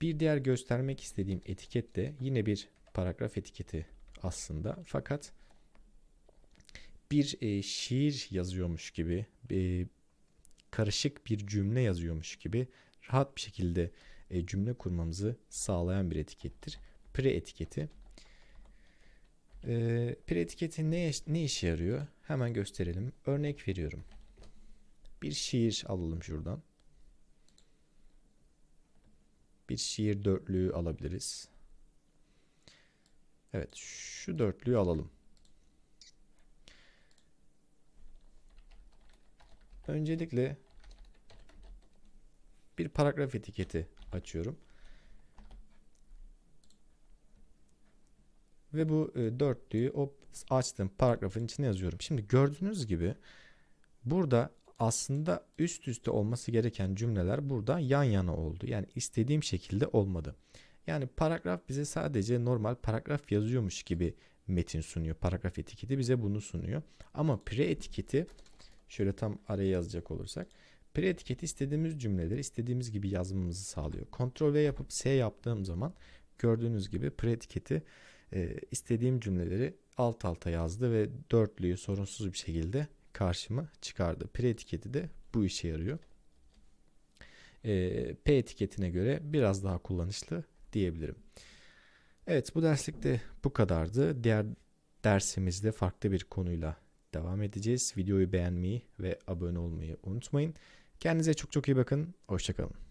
Bir diğer göstermek istediğim etiket de yine bir paragraf etiketi aslında. Fakat bir e, şiir yazıyormuş gibi, e, karışık bir cümle yazıyormuş gibi rahat bir şekilde e, cümle kurmamızı sağlayan bir etikettir. Pre etiketi. E, pre etiketi ne, ne işe yarıyor? Hemen gösterelim. Örnek veriyorum. Bir şiir alalım şuradan. Bir şiir dörtlüğü alabiliriz. Evet, şu dörtlüğü alalım. Öncelikle bir paragraf etiketi açıyorum. Ve bu e, dörtlüğü o açtığım paragrafın içine yazıyorum. Şimdi gördüğünüz gibi burada aslında üst üste olması gereken cümleler burada yan yana oldu. Yani istediğim şekilde olmadı. Yani paragraf bize sadece normal paragraf yazıyormuş gibi metin sunuyor. Paragraf etiketi bize bunu sunuyor. Ama pre etiketi şöyle tam araya yazacak olursak pre etiketi istediğimiz cümleleri istediğimiz gibi yazmamızı sağlıyor. Ctrl V yapıp S yaptığım zaman gördüğünüz gibi pre etiketi e, istediğim cümleleri alt alta yazdı ve dörtlüyü sorunsuz bir şekilde karşıma çıkardı. Pre etiketi de bu işe yarıyor. E, P etiketine göre biraz daha kullanışlı diyebilirim. Evet bu derslikte bu kadardı. Diğer dersimizde farklı bir konuyla devam edeceğiz. Videoyu beğenmeyi ve abone olmayı unutmayın. Kendinize çok çok iyi bakın. Hoşçakalın.